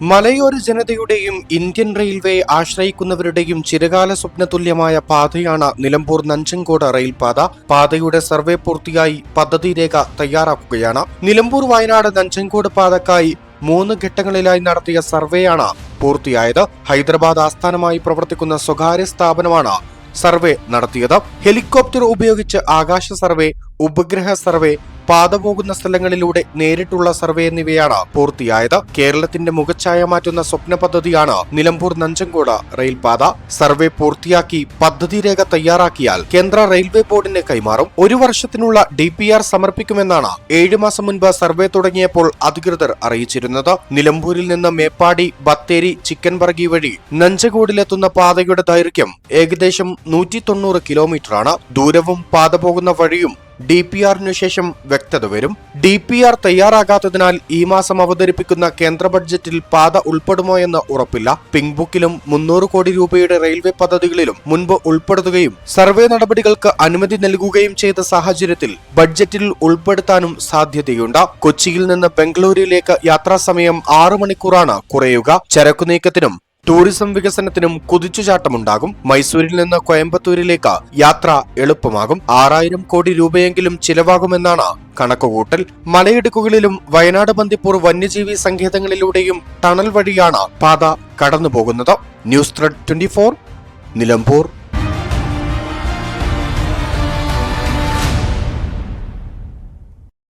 മലയോര ജനതയുടെയും Indian railway ആശ്രയിക്കുന്നവരുടെയും ചിരകാല സ്വപ്നതുല്യമായ പാതയാണ് നിലമ്പൂർ നഞ്ചങ്കോട് റെയിൽപാത. പാതയുടെ സർവേ പൂർത്തിയായി പദ്ധതി രേഖ തയ്യാറാക്കുകയാണ്. നിലമ്പൂർ വയനാട് നഞ്ചങ്കോട് പാതക്കായി മൂന്ന് ഘട്ടങ്ങളിലായി നടത്തിയ സർവേയാണ് പൂർത്തിയായത്. ഹൈദരാബാദ് ആസ്ഥാനമായി പ്രവർത്തിക്കുന്ന സ്വകാര്യ സ്ഥാപനമാണ് സർവേ നടത്തിയത്. ഹെലികോപ്റ്റർ ഉപയോഗിച്ച് ആകാശ സർവേ ഉപഗ്രഹ സർവേ പാത പോകുന്ന സ്ഥലങ്ങളിലൂടെ നേരിട്ടുള്ള സർവേ എന്നിവയാണ് പൂർത്തിയായത്. കേരളത്തിന്റെ മുഖച്ഛായ മാറ്റുന്ന സ്വപ്ന പദ്ധതിയാണ് നിലമ്പൂർ നഞ്ചങ്കോട് റെയിൽപാത. സർവേ പൂർത്തിയാക്കി പദ്ധതി രേഖ തയ്യാറാക്കിയാൽ കേന്ദ്ര റെയിൽവേ ബോർഡിന് കൈമാറും. ഒരു വർഷത്തിനുള്ള ഡി പി ആർ സമർപ്പിക്കുമെന്നാണ് ഏഴു മാസം മുൻപ് സർവേ തുടങ്ങിയപ്പോൾ അധികൃതർ അറിയിച്ചിരുന്നത്. നിലമ്പൂരിൽ നിന്ന് മേപ്പാടി ബത്തേരി ചിക്കൻബർഗി വഴി നഞ്ചകോടിലെത്തുന്ന പാതയുടെ ദൈർഘ്യം ഏകദേശം നൂറ്റി തൊണ്ണൂറ് കിലോമീറ്ററാണ്. ദൂരവും പാത പോകുന്ന വഴിയും ഡി പി ആറിനു ശേഷം വ്യക്തത വരും. ഡി പി ആർ തയ്യാറാകാത്തതിനാൽ ഈ മാസം അവതരിപ്പിക്കുന്ന കേന്ദ്ര ബഡ്ജറ്റിൽ പാത ഉൾപ്പെടുമോ എന്ന് ഉറപ്പില്ല. പിങ്ക് ബുക്കിലും മുന്നൂറ് കോടി രൂപയുടെ റെയിൽവേ പദ്ധതികളിലും മുൻപ് ഉൾപ്പെടുത്തുകയും സർവേ നടപടികൾക്ക് അനുമതി നൽകുകയും ചെയ്ത സാഹചര്യത്തിൽ ബഡ്ജറ്റിൽ ഉൾപ്പെടുത്താനും സാധ്യതയുണ്ട്. കൊച്ചിയിൽ നിന്ന് ബംഗളൂരുവിലേക്ക് യാത്രാസമയം ആറു മണിക്കൂറാണ് കുറയുക. ചരക്കു നീക്കത്തിനും ടൂറിസം വികസനത്തിനും കുതിച്ചുചാട്ടമുണ്ടാകും. മൈസൂരിൽ നിന്ന് കോയമ്പത്തൂരിലേക്ക് യാത്ര എളുപ്പമാകും. ആറായിരം കോടി രൂപയെങ്കിലും ചിലവാകുമെന്നാണ് കണക്കുകൂട്ടൽ. മലയിടുക്കുകളിലും വയനാട് ബന്ദിപ്പൂർ വന്യജീവി സങ്കേതങ്ങളിലൂടെയും ടണൽ വഴിയാണ് പാത കടന്നുപോകുന്നത്. News thread twenty Nilambur.